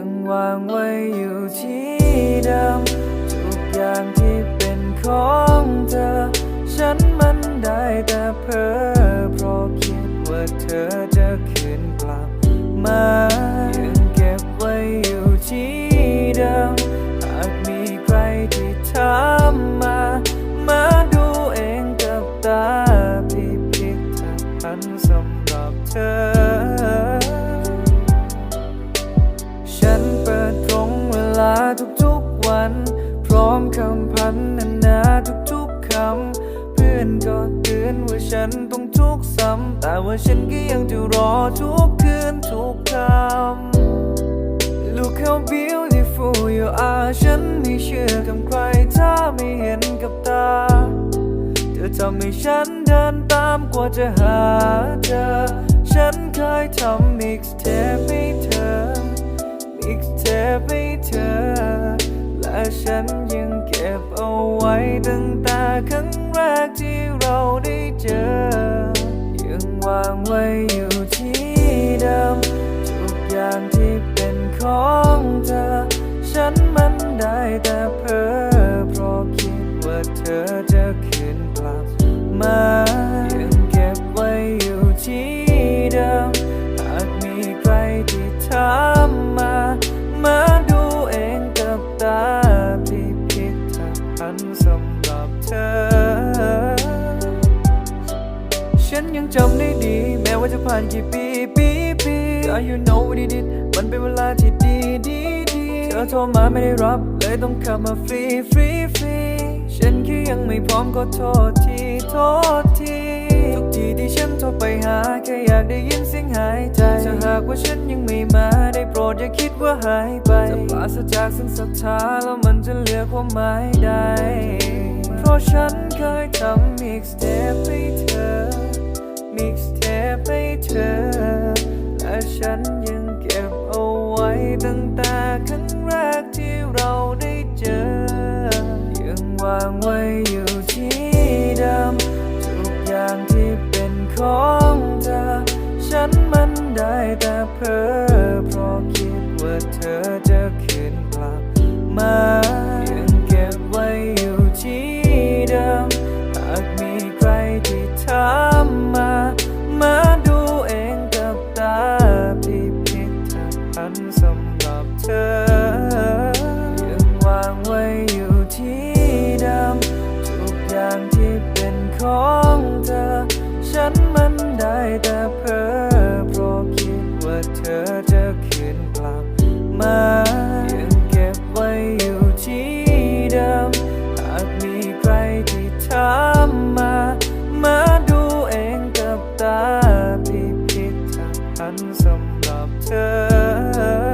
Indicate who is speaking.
Speaker 1: ังวางไว้อยู่ที่เดิมทุกอย่างที่เป็นของเธอ ฉันมันได้แต่เพ้อ วัน พร้อมคำพันนานาทุกๆคำ เพื่อนก็เตือนว่าฉันต้องทุกซ้ำแต่ว่าฉันก็ยังจะรอทุกคืนทุกคำ Look how beautiful you are ฉันไม่เชื่อคำใครถ้าไม่เห็นกับตา เธอทำให้ฉันเดินตามกว่าจะหาเธอ ฉันเคยทำ mixtape ไว้ตั้งแต่ครั้งแรกที่เราได้เจอ ยังวางไว้อยู่ที่เดิมทุกอย่างที่เป็นของ ยังจำได้ดี แม้ว่าจะผ่านกี่ปีปีปี Are you know what it did มันเป็นเวลาที่ดีดีดีเธอโทรมาไม่ได้รับ เลยต้องขับมาฟรีฟรีฟรีฉันแค่ยังไม่พร้อมก็โทษทีโทษทีทุกทีที่ฉันโทรไปหาแค่อยากได้ยินเสียงหายใจถ้าหากว่าฉันยังไม่มาได้โปรดอย่าคิดว่าหายไปจะปราศจากสิ่งศรัทธาแล้วมันจะเหลือความหมายใดเพราะฉันเคยทำ mixtape ให้เธอ mixtape ให้เธอ และฉันยังเก็บเอาไว้ตั้งแต่ครั้งแรกที่เราได้เจอ ยังวางไว้อยู่ที่เดิมทุกอย่างที่เป็นของเธอ ฉันมันได้แต่เพ้อเพราะคิดว่าเธอ สำหรับเธอ ยังวางไว้อยู่ที่ดำทุกอย่างที่เป็นของเธอ ฉันมันได้แต่เพ้อเพราะคิดว่าเธอจะคืนกลับมาับเธอ